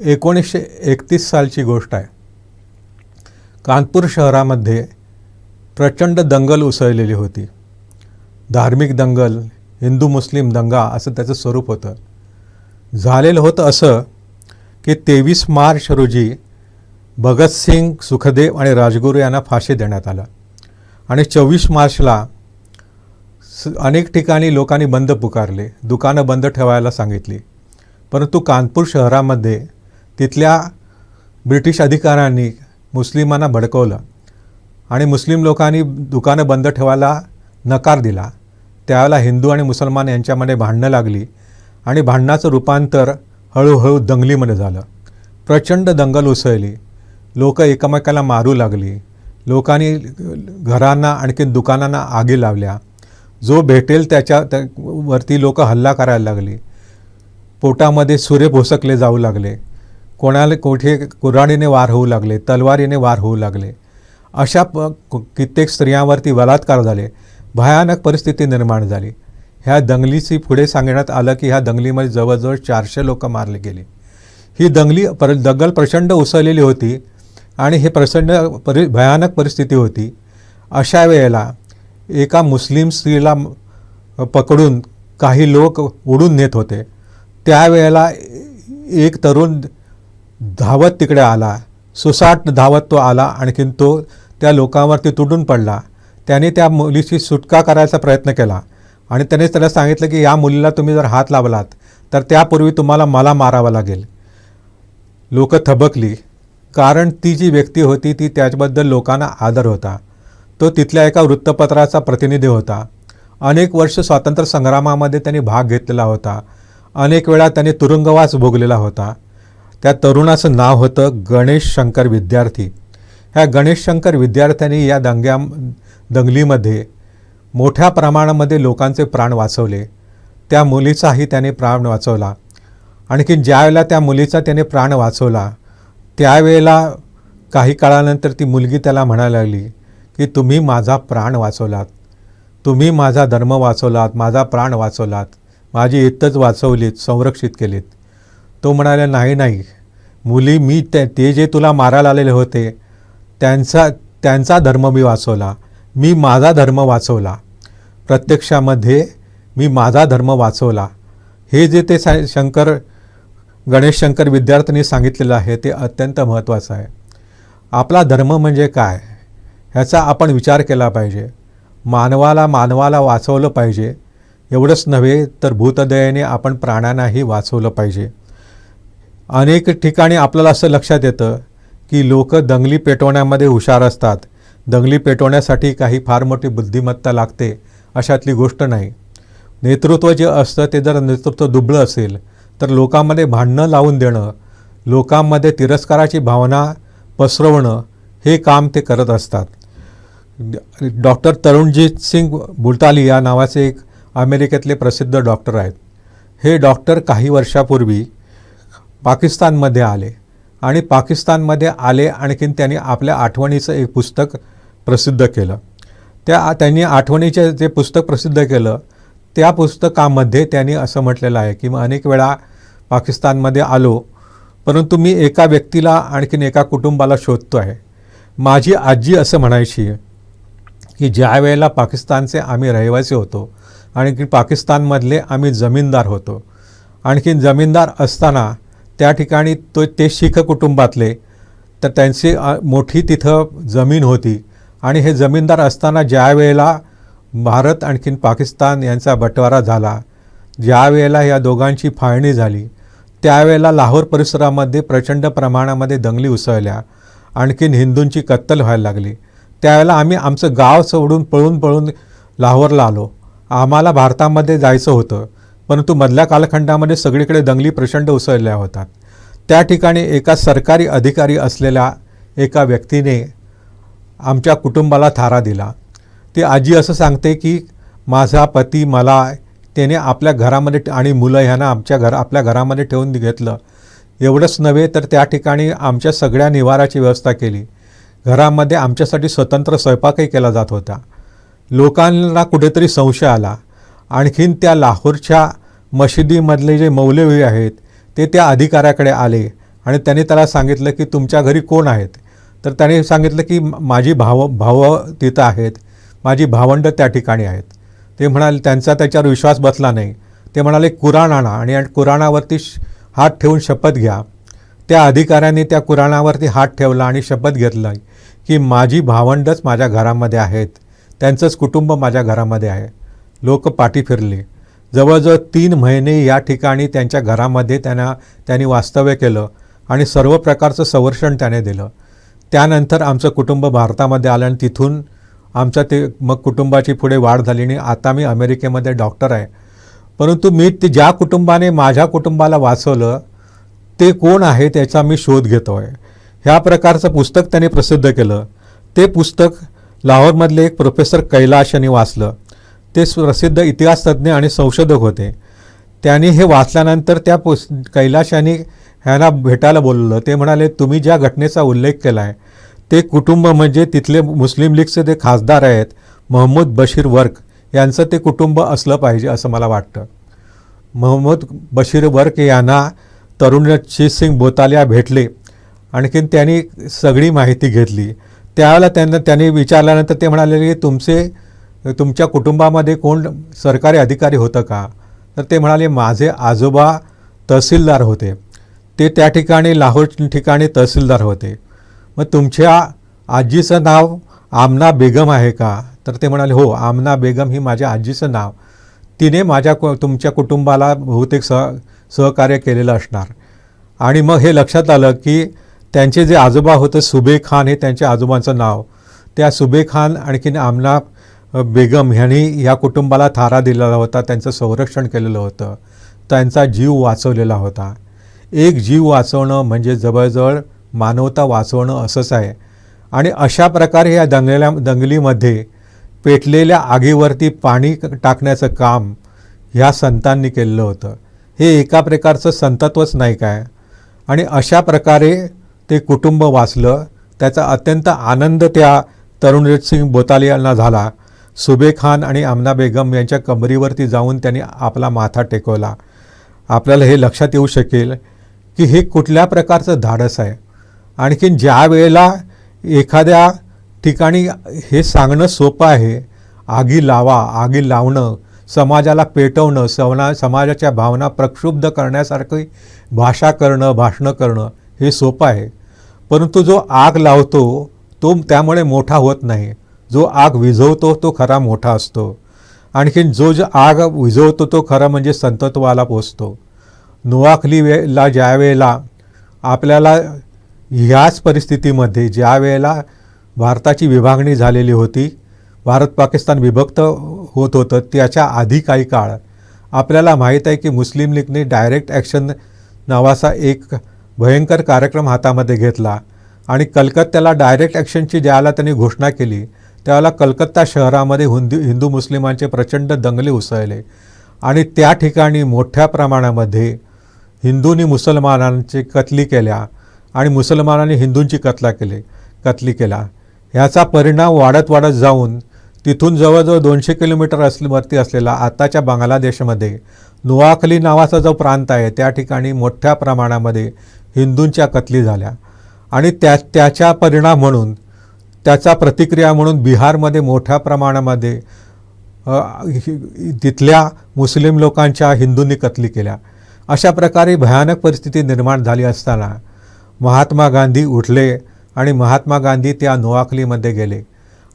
एकोणीसशे एकतीस सालची गोष्ट आहे. कानपूर शहरामध्ये प्रचंड दंगल उसळलेली होती. धार्मिक दंगल हिंदू मुस्लिम दंगा असं त्याचं स्वरूप होतं. झालेलं होतं असं की तेवीस मार्च रोजी भगतसिंग सुखदेव आणि राजगुरू यांना फाशी देण्यात आलं. आणि चोवीस मार्चला स अनेक ठिकाणी लोकांनी बंद पुकारले दुकानं बंद ठेवायला सांगितली. परंतु कानपूर शहरामध्ये तिथल्या ब्रिटिश अधिकाऱ्यांनी मुस्लिमांना भडकवलं आणि मुस्लिम लोकांनी दुकानं बंद ठेवायला नकार दिला. त्यावेळेला हिंदू आणि मुसलमान यांच्यामध्ये भांडणं लागली आणि भांडणाचं रूपांतर हळूहळू दंगलीमध्ये झालं. प्रचंड दंगल उसळली. लोक एकमेकाला मारू लागली. लोकांनी घरांना आणखी दुकानांना आगी लावल्या. जो भेटेल त्याच्या त्या वरती लोक हल्ला करायला लागली. पोटामध्ये सूर्य भोसकले जाऊ लागले. कोणाला कोठे कुऱ्हाडीने वार होऊ लागले तलवारीने वार होऊ लागले अशा प कित्येक स्त्रियांवरती बलात्कार झाले भयानक परिस्थिती निर्माण झाली. ह्या दंगलीची पुढे सांगण्यात आलं की ह्या दंगलीमध्ये जवळजवळ चारशे लोक मारले गेले. ही दंगली पर दंगल प्रचंड उसळलेली होती आणि हे प्रचंड परि भयानक परिस्थिती होती. अशा वेळेला एका मुस्लिम स्त्रीला पकडून काही लोक उडून नेत होते. त्यावेळेला एक तरुण धावत तिकडे आला. सुसाट धावत तो आला. आणखीन तो त्या लोकांवरती तुटून पडला. त्याने त्या मुलीची सुटका करायचा प्रयत्न केला. आणि त्याने त्याला सांगितलं की या मुलीला तुम्ही जर हात लावलात तर त्यापूर्वी तुम्हाला मला मारावं लागेल. लोक थबकली. कारण ती जी व्यक्ती होती ती त्याच्याबद्दल लोकांना आदर होता. तो तिथल्या एका वृत्तपत्राचा प्रतिनिधी होता. अनेक वर्ष स्वातंत्र्य संग्रामामध्ये त्यांनी भाग घेतलेला होता. अनेक वेळा त्याने तुरुंगवास भोगलेला होता. त्या तरुणाचं नाव होतं गणेश शंकर विद्यार्थी. ह्या गणेश शंकर विद्यार्थ्यांनी या दंग्या दंगलीमध्ये मोठ्या प्रमाणामध्ये लोकांचे प्राण वाचवले. त्या मुलीचाही त्याने प्राण वाचवला. आणखी ज्यावेळेला त्या मुलीचा त्याने प्राण वाचवला त्यावेळेला काही काळानंतर ती मुलगी त्याला म्हणायला लागली की तुम्ही माझा प्राण वाचवलात. तुम्ही माझा धर्म वाचवलात माझा प्राण वाचवलात. माझी इत्तच वाचवलीत संरक्षित केलीत. तो म्हणाला नाही नाही. मुली मी ते ते जे तुला मारायला आलेले होते त्यांचा त्यांचा धर्म मी वाचवला. मी माझा धर्म वाचवला. प्रत्यक्षामध्ये मी माझा धर्म वाचवला. हे जे ते सा शंकर गणेश शंकर विद्यार्थ्यांनी सांगितलेलं आहे ते अत्यंत महत्त्वाचं आहे. आपला धर्म म्हणजे काय? ह्याचा आपण विचार केला पाहिजे. मानवाला मानवाला वाचवलं पाहिजे. एवढंच नव्हे तर भूतदयेने आपण प्राण्यांनाही वाचवलं पाहिजे. अनेक ठिकाणी आपल्याला असं लक्षात येतं की लोक दंगली पेटवण्यामध्ये हुशार असतात. दंगली पेटवण्यासाठी काही फार मोठी बुद्धिमत्ता लागते अशातली गोष्ट नाही. नेतृत्व जे असतं ते जर नेतृत्व दुबळं असेल तर लोकांमध्ये भांडणं लावून देणं लोकांमध्ये तिरस्काराची भावना पसरवणं हे काम ते करत असतात. डॉक्टर तरुणजीत सिंग बुलताली या नावाचे एक अमेरिकेतले प्रसिद्ध डॉक्टर आहेत. हे डॉक्टर काही वर्षापूर्वी पाकिस्तानमध्ये आले. आणि पाकिस्तानमध्ये आले आणखीन त्यांनी आपल्या आठवणीचं एक पुस्तक प्रसिद्ध केलं. त्या त्यांनी आठवणीचे जे पुस्तक प्रसिद्ध केलं त्या पुस्तकामध्ये त्यांनी असं म्हटलेलं आहे की मग अनेक वेळा पाकिस्तानमध्ये आलो परंतु मी एका व्यक्तीला आणखीन एका कुटुंबाला शोधतो आहे माझी आजी असं म्हणायची की ज्या वेळेला पाकिस्तानचे आम्ही रहिवासी होतो आणखी पाकिस्तानमधले आम्ही जमीनदार होतो. आणखीन जमीनदार असताना त्या ठिकाणी तो ते शीख कुटुंबातले तर त्यांची मोठी तिथं जमीन होती. आणि हे जमीनदार असताना ज्या वेळेला भारत आणखीन पाकिस्तान यांचा बंटवारा झाला ज्या वेळेला या दोघांची फाळणी झाली त्यावेळेला लाहोर परिसरामध्ये प्रचंड प्रमाणामध्ये दंगली उसळल्या. आणखीन हिंदूंची कत्तल व्हायला लागली. त्यावेळेला आम्ही आमचं गाव सोडून पळून पळून लाहोरला आलो. आम्हाला भारतामध्ये जायचं होतं. परंतु मधल्या कालखंडामध्ये सगळीकडे दंगली प्रचंड उसळल्या होतात. त्या ठिकाणी एका सरकारी अधिकारी असलेल्या एका व्यक्तीने आमच्या कुटुंबाला थारा दिला. ती आजी असं सांगते की माझा पती मला त्याने आपल्या घरामध्ये आणि मुलं ह्यांना आमच्या घर आपल्या घरामध्ये ठेवून घेतलं. एवढंच नव्हे तर त्या ठिकाणी आमच्या सगळ्या निवाराची व्यवस्था केली. घरामध्ये आमच्यासाठी स्वतंत्र स्वयंपाकही केला जात होता. लोकांना कुठेतरी संशय आला. आणखीन त्या लाहोरच्या मशिदीमधले जे मौलवी आहेत ते त्या अधिकाऱ्याकडे आले आणि त्याने त्याला सांगितलं की तुमच्या घरी कोण आहेत? तर त्याने सांगितलं की माझी भाव भाव तिथं आहेत. माझी भावंडं त्या ठिकाणी आहेत. ते म्हणाले त्यांचा त्याच्यावर विश्वास बसला नाही. ते म्हणाले कुराण आणा आणि कुराणावरती श- हात ठेवून शपथ घ्या. त्या अधिकाऱ्याने त्या कुराणावरती हात ठेवला आणि शपथ घेतला की माझी भावंडच माझ्या घरामध्ये आहेत. त्यांचंच कुटुंब माझ्या घरामध्ये आहे. लोक पाठी फिरले. जवळजवळ तीन महिने या ठिकाणी त्यांच्या घरामध्ये त्यांना त्यांनी वास्तव्य केलं आणि सर्व प्रकारचं संरक्षण त्याने दिलं. त्यानंतर आमचं कुटुंब भारतामध्ये आलं आणि तिथून आमचं ते मग कुटुंबाची पुढे वाढ झाली आणि आता मी अमेरिकेमध्ये डॉक्टर आहे. परंतु मी ते ज्या कुटुंबाने माझ्या कुटुंबाला वाचवलं ते कोण आहे त्याचा मी शोध घेतो आहे ह्या प्रकारचं पुस्तक त्यांनी प्रसिद्ध केलं. ते पुस्तक लाहोरमधले एक प्रोफेसर कैलाश यांनी वाचलं. ते प्रसिद्ध इतिहासतज्ञ आणि संशोधक होते. त्यांनी हे वाचल्यानंतर त्या पुस कैलाश यांनी भेटायला बोलवलं. ते म्हणाले तुम्ही ज्या घटनेचा उल्लेख केला आहे ते कुटुंब म्हणजे तिथले मुस्लिम लीगचे जे खासदार आहेत महम्मद बशीर वर्क यांचं ते कुटुंब असलं पाहिजे असं मला वाटतं. महम्मद बशीर वर्क यांना तरुणजीत सिंग बोतालिया भेटले. आणखीन त्यांनी सगळी माहिती घेतली. त्यावेळेला त्यांना त्यांनी विचारल्यानंतर ते म्हणाले की तुमचे तुमच्या कुटुंबामध्ये कोण सरकारी अधिकारी होतं का? तर ते म्हणाले माझे आजोबा तहसीलदार होते. ते त्या ठिकाणी लाहोर ठिकाणी तहसीलदार होते. मग तुमच्या आजीचं नाव आमना बेगम आहे का? तर ते म्हणाले हो आमना बेगम ही माझ्या आजीचं नाव. तिने माझ्या कु तुमच्या कुटुंबाला बहुतेक सह सहकार्य केलेलं असणार. आणि मग हे लक्षात आलं की त्यांचे जे आजोबा होते सुबे खान हे त्यांच्या आजोबांचं नाव. त्या सुबे खान आणखीन आमना बेगम ह्यांनी या कुटुंबाला थारा दिलेला होता त्यांचं संरक्षण केलेलं होतं त्यांचा जीव वाचवलेला होता. एक जीव वाचवणं म्हणजे जवळजवळ मानवता वाचवणं असंच आहे. आणि अशा प्रकारे या दंगल्या दंगलीमध्ये पेटलेल्या आगीवरती पाणी टाकण्याचं काम ह्या संतांनी केलेलं होतं. हे एका प्रकारचं संतत्वच नाही काय? आणि अशा प्रकारे ते कुटुंब वाचलं त्याचा अत्यंत आनंद त्या तरुणजीत सिंग बोतालियांना झाला. सुबे खान आणि आमना बेगम यांच्या कमरीवरती जाऊन त्यांनी आपला माथा टेकवला. आपल्याला हे लक्षात येऊ शकेल की हे कुठल्या प्रकारचं धाडस आहे. आणखीन ज्या वेळेला एखाद्या ठिकाणी हे सांगणं सोपं आहे आगी लावा आगी लावणं समाजाला पेटवणं सवना समाजाच्या भावना प्रक्षुब्ध करण्यासारखी भाषा करणं भाषणं करणं हे सोपं आहे. परंतु जो आग लावतो तो त्यामुळे मोठा होत नाही. जो आग विझवतो तो खरा मोठा असतो. आणखीन जो जो आग विझवतो तो खरा म्हणजे संतत्वाला पोचतो. नुआखली वेळेला ज्या वेळेला आपल्याला ह्याच परिस्थितीमध्ये ज्या वेळेला भारताची विभागणी झालेली होती भारत पाकिस्तान विभक्त होत होतं त्याच्या आधी काही काळ आपल्याला माहीत आहे की मुस्लिम लीगने डायरेक्ट ॲक्शन नावाचा एक भयंकर कार्यक्रम हातामध्ये घेतला आणि कलकत्त्याला डायरेक्ट ॲक्शनची ज्याला त्यांनी घोषणा केली त्यावेळेला कलकत्ता शहरामध्ये हिंदू हिंदू मुस्लिमांचे प्रचंड दंगले उसळले. आणि त्या ठिकाणी मोठ्या प्रमाणामध्ये हिंदूंनी मुसलमानांची कतली केल्या आणि मुसलमानांनी हिंदूंची कतला केली कतली केला. ह्याचा परिणाम वाढत वाढत जाऊन तिथून जवळजवळ दोनशे किलोमीटर असले वरती असलेला आताच्या बांगलादेशमध्ये नुआखली नावाचा जो प्रांत आहे त्या ठिकाणी मोठ्या प्रमाणामध्ये हिंदूंच्या कतली झाल्या. आणि त्या त्याचा परिणाम म्हणून त्याचा प्रतिक्रिया म्हणून बिहारमध्ये मोठ्या प्रमाणामध्ये तिथल्या मुस्लिम लोकांच्या हिंदूंनी कतली केल्या. अशा प्रकारे भयानक परिस्थिती निर्माण झाली असताना महात्मा गांधी उठले आणि महात्मा गांधी त्या नोआखलीमध्ये गेले.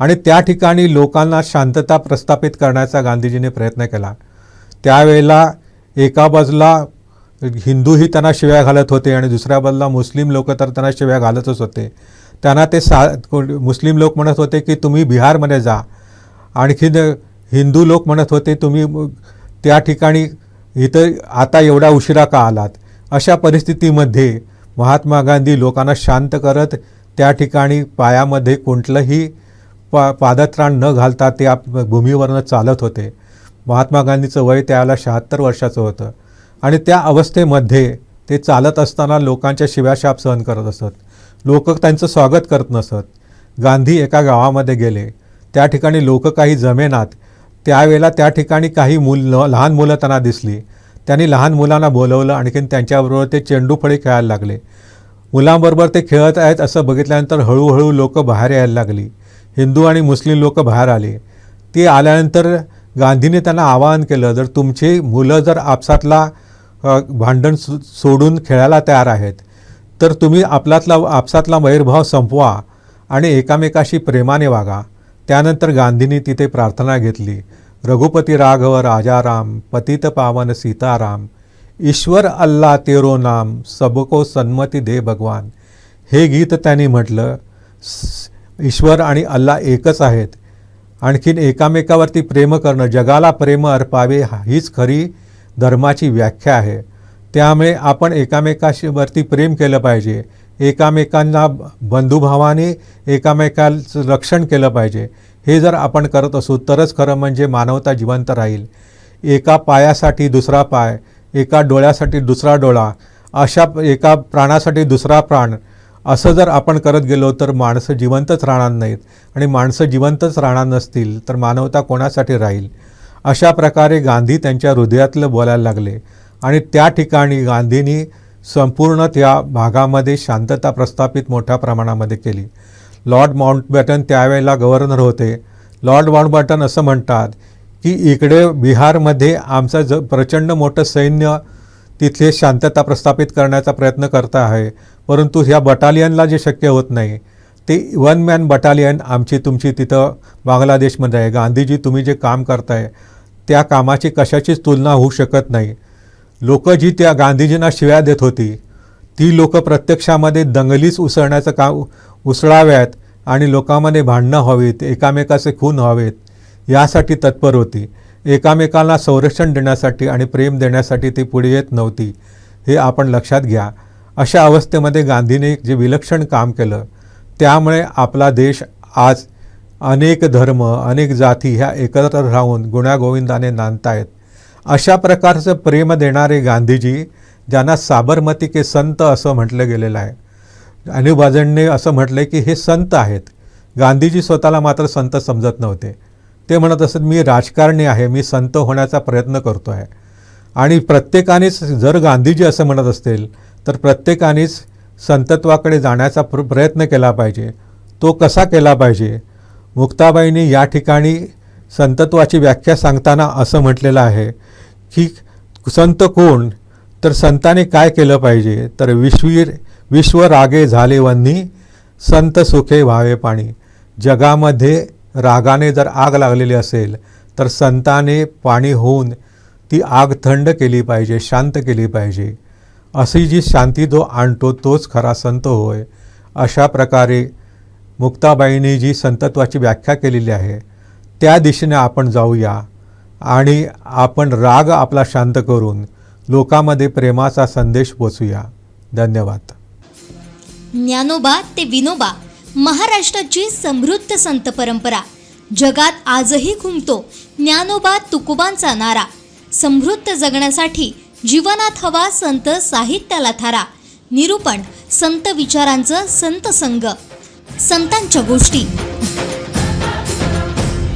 आणि त्या ठिकाणी लोकांना शांतता प्रस्थापित करण्याचा गांधीजीने प्रयत्न केला. त्यावेळेला एका बाजूला हिंदूही त्यांना शिव्या घालत होते आणि दुसऱ्या बाजूला मुस्लिम लोक तर त्यांना शिव्या घालतच होते. त्यांना ते सा मुस्लिम लोक म्हणत होते की तुम्ही बिहारमध्ये जा. आणखीन हिंदू लोक म्हणत होते तुम्ही त्या ठिकाणी इथं आता एवढा उशिरा का आलात? अशा परिस्थितीमध्ये महात्मा गांधी लोकांना शांत करत त्या ठिकाणी पायामध्ये कुठलंही पा पादत्राण न घालता ते आप भूमीवरनं चालत होते. महात्मा गांधीचं वय त्याला शहात्तर वर्षाचं होतं. आणि त्या अवस्थेमध्ये ते चालत असताना लोकांच्या शिव्याशाप सहन करत असत. लोक त्यांचं स्वागत करत नसत. गांधी एका गावामध्ये गेले. त्या ठिकाणी लोक काही जमेनात. त्यावेळेला त्या ठिकाणी काही मूल लहान मुलं त्यांना दिसली. त्यांनी लहान मुलांना बोलवलं आणखीन त्यांच्याबरोबर ते चेंडूफळी खेळायला लागले. मुलांबरोबर ते खेळत आहेत असं बघितल्यानंतर हळूहळू लोक बाहेर यायला लागली. हिंदू आणि मुस्लिम लोक बाहेर आले. ती आल्यानंतर गांधीने त्यांना आवाहन केलं जर तुमची मुलं जर आपसातला भांडण सोडून खेळायला तयार आहेत तर तुम्ही आपल्यातला आपसातला वैरभाव संपवा आणि एकामेकाशी प्रेमाने वागा. त्यानंतर गांधींनी तिथे प्रार्थना घेतली. रघुपती राघव राजाराम पतित पावन सीताराम ईश्वर अल्ला तेरो नाम सबको सन्मती दे भगवान. हे गीत त्यांनी म्हटलं ईश्वर आणि अल्ला एकच आहेत. आणखीन एकामेकावरती प्रेम करणं जगाला प्रेम अर्पावे हीच खरी धर्माची व्याख्या आहे. त्यामुळे आपण एकामेकाशीवरती प्रेम केलं पाहिजे. एकामेकांना बंधुभावाने एकामेकाचं रक्षण केलं पाहिजे. हे जर आपण करत असू तरच खरं म्हणजे मानवता जिवंत राहील. एका पायासाठी दुसरा पाय एका डोळ्यासाठी दुसरा डोळा अशा एका प्राणासाठी दुसरा प्राण असं जर आपण करत गेलो तर माणसं जिवंतच राहणार नाहीत. आणि माणसं जिवंतच राहणार नसतील तर मानवता कोणासाठी राहील? अशा प्रकारे गांधी त्यांच्या हृदयातलं बोलायला लागले. आणि त्या ठिकाणी गांधींनी संपूर्ण त्या भागामध्ये शांतता प्रस्थापित मोठ्या प्रमाणामध्ये केली. लॉर्ड माउंटबॅटन त्यावेळेला गव्हर्नर होते. लॉर्ड माउंटबॅटन असं म्हणतात की इकडे बिहारमध्ये आमचं ज प्रचंड मोठं सैन्य तिथले शांतता प्रस्थापित करण्याचा प्रयत्न करत आहे. परंतु ह्या बटालियनला जे शक्य होत नाही ते वन मॅन बटालियन आमची तुमची तिथं बांगलादेशमध्ये आहे. गांधीजी तुम्ही जे काम करताय त्या कामाची कशाचीच तुलना होऊ शकत नाही. लोकं जी त्या गांधीजींना शिव्या देत होती ती लोकं प्रत्यक्षामध्ये दंगलीच उसळण्याचं काम उसळाव्यात आणि लोकांमध्ये भांडणं व्हावीत एकामेकाचे खून व्हावेत यासाठी तत्पर होती. एकामेकांना संरक्षण देण्यासाठी आणि प्रेम देण्यासाठी ती पुढे येत नव्हती हे आपण लक्षात घ्या. अशा अवस्थेमध्ये गांधीने जे विलक्षण काम केलं त्यामुळे आपला देश आज अनेक धर्म अनेक जाती ह्या एकत्र राहून गुण्यागोविंदाने नांदतायत. अशा प्रकारचं प्रेम देणारे गांधीजी ज्यांना साबरमती के संत असं म्हटलं गेलेलं आहे. अनिबाजनने असं म्हटलं की हे संत आहेत. गांधीजी स्वतःला मात्र संत समजत नव्हते. ते म्हणत असत मी राजकारणी आहे मी संत होण्याचा प्रयत्न करतो आहे आणि प्रत्येकानेच जर गांधीजी असं म्हणत असतील तर प्रत्येकानेच संतत्वाकडे जाण्याचा प्र प्रयत्न केला पाहिजे. तो कसा केला पाहिजे? मुक्ताबाईंनी या ठिकाणी संतत्वाची व्याख्या सांगताना असं म्हटलेलं आहे की संत कोण? तर संताने काय केलं पाहिजे? तर विश्वीर विश्व रागे झाले वन्नी संत सुखे व्हावे पाणी. जगामध्ये रागाने जर आग लागलेली असेल तर संताने पाणी होऊन ती आग थंड केली पाहिजे शांत केली पाहिजे. अशी जी शांती जो आणतो तोच खरा संत होय. अशा प्रकारे मुक्ताबाईंनी जी संतत्वाची व्याख्या केलेली आहे त्या दिशेने आपण जाऊया. आणि आपण राग आपला शांत करून लोकांमध्ये प्रेमाचा संदेश पोचूया. धन्यवाद. ज्ञानोबा ते विनोबा महाराष्ट्राची समृद्ध संत परंपरा. जगात आजही घुमतो ज्ञानोबा तुकोबांचा नारा. समृद्ध जगण्यासाठी जीवनात हवा संत साहित्याला थारा. निरूपण संत विचारांचं संत संग संतांच्या गोष्टी.